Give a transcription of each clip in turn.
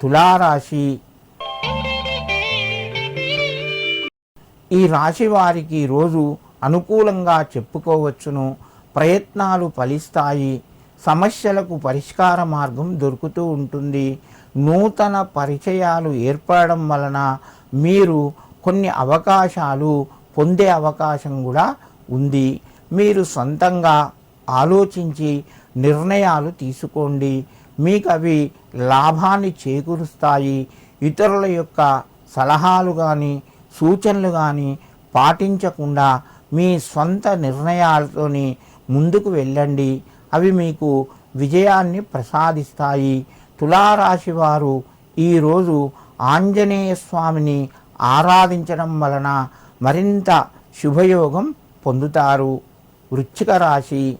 తులారాశి. ఈ రాశి వారికి రోజు అనుకూలంగా చెప్పుకోవచ్చును. ప్రయత్నాలు ఫలిస్తాయి. సమస్యలకు పరిష్కార మార్గం దొరుకుతూ ఉంటుంది. నూతన పరిచయాలు ఏర్పడడం వలన మీరు కొన్ని అవకాశాలు పొందే అవకాశం కూడా ఉంది. మీరు సొంతంగా ఆలోచించి నిర్ణయాలు తీసుకోండి. మీకు అవి లాభాన్ని చేకూరుస్తాయి. ఇతరుల యొక్క సలహాలు కానీ సూచనలు కానీ పాటించకుండా మీ స్వంత నిర్ణయాలతోని ముందుకు వెళ్ళండి. అవి మీకు విజయాన్ని ప్రసాదిస్తాయి. తులారాశి వారు ఈరోజు ఆంజనేయ స్వామిని ఆరాధించడం వలన మరింత శుభయోగం పొందుతారు. వృచ్చిక రాశి.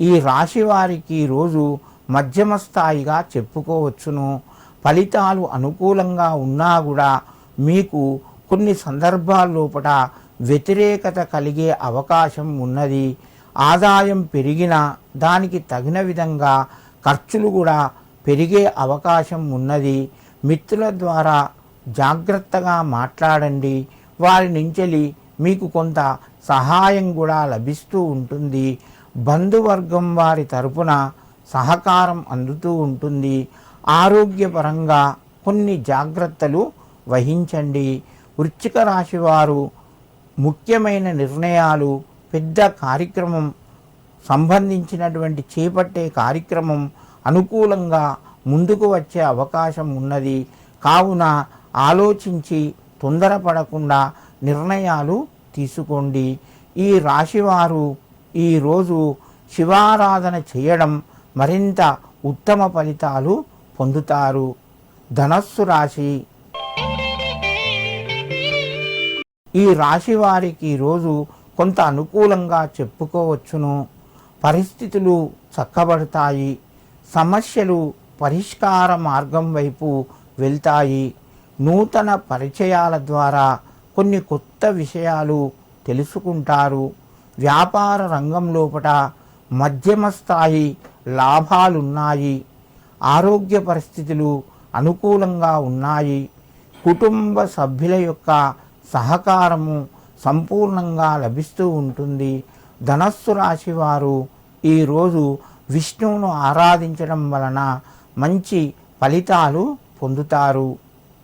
ఈ రాశి వారికి రోజు మధ్యమ స్థాయిగా చెప్పుకోవచ్చును. ఫలితాలు అనుకూలంగా ఉన్నా కూడా మీకు కొన్ని సందర్భాల్లోపట వ్యతిరేకత కలిగే అవకాశం ఉన్నది. ఆదాయం పెరిగిన దానికి తగిన విధంగా ఖర్చులు కూడా పెరిగే అవకాశం ఉన్నది. మిత్రుల ద్వారా జాగ్రత్తగా మాట్లాడండి. వారి నుంచి మీకు కొంత సహాయం కూడా లభిస్తూ ఉంటుంది. బంధువర్గం వారి తరపున సహకారం అందుతూ ఉంటుంది. ఆరోగ్యపరంగా కొన్ని జాగ్రత్తలు వహించండి. వృశ్చిక రాశి వారు ముఖ్యమైన నిర్ణయాలు పెద్ద కార్యక్రమం సంబంధించినటువంటి చేపట్టే కార్యక్రమం అనుకూలంగా ముందుకు వచ్చే అవకాశం ఉన్నది. కావున ఆలోచించి తొందరపడకుండా నిర్ణయాలు తీసుకోండి. ఈ రాశివారు ఈరోజు శివారాధన చేయడం మరింత ఉత్తమ ఫలితాలు పొందుతారు. ధనస్సు రాశి. ఈ రాశి వారికి ఈరోజు కొంత అనుకూలంగా చెప్పుకోవచ్చును. పరిస్థితులు చక్కబడతాయి. సమస్యలు పరిష్కార మార్గం వైపు వెళ్తాయి. నూతన పరిచయాల ద్వారా కొన్ని కొత్త విషయాలు తెలుసుకుంటారు. వ్యాపార రంగం లోపల మధ్యమ స్థాయి లాభాలున్నాయి. ఆరోగ్య పరిస్థితులు అనుకూలంగా ఉన్నాయి. కుటుంబ సభ్యుల యొక్క సహకారము సంపూర్ణంగా లభిస్తూ ఉంటుంది. ధనస్సు రాశి వారు ఈరోజు విష్ణువును ఆరాధించడం వలన మంచి ఫలితాలు పొందుతారు.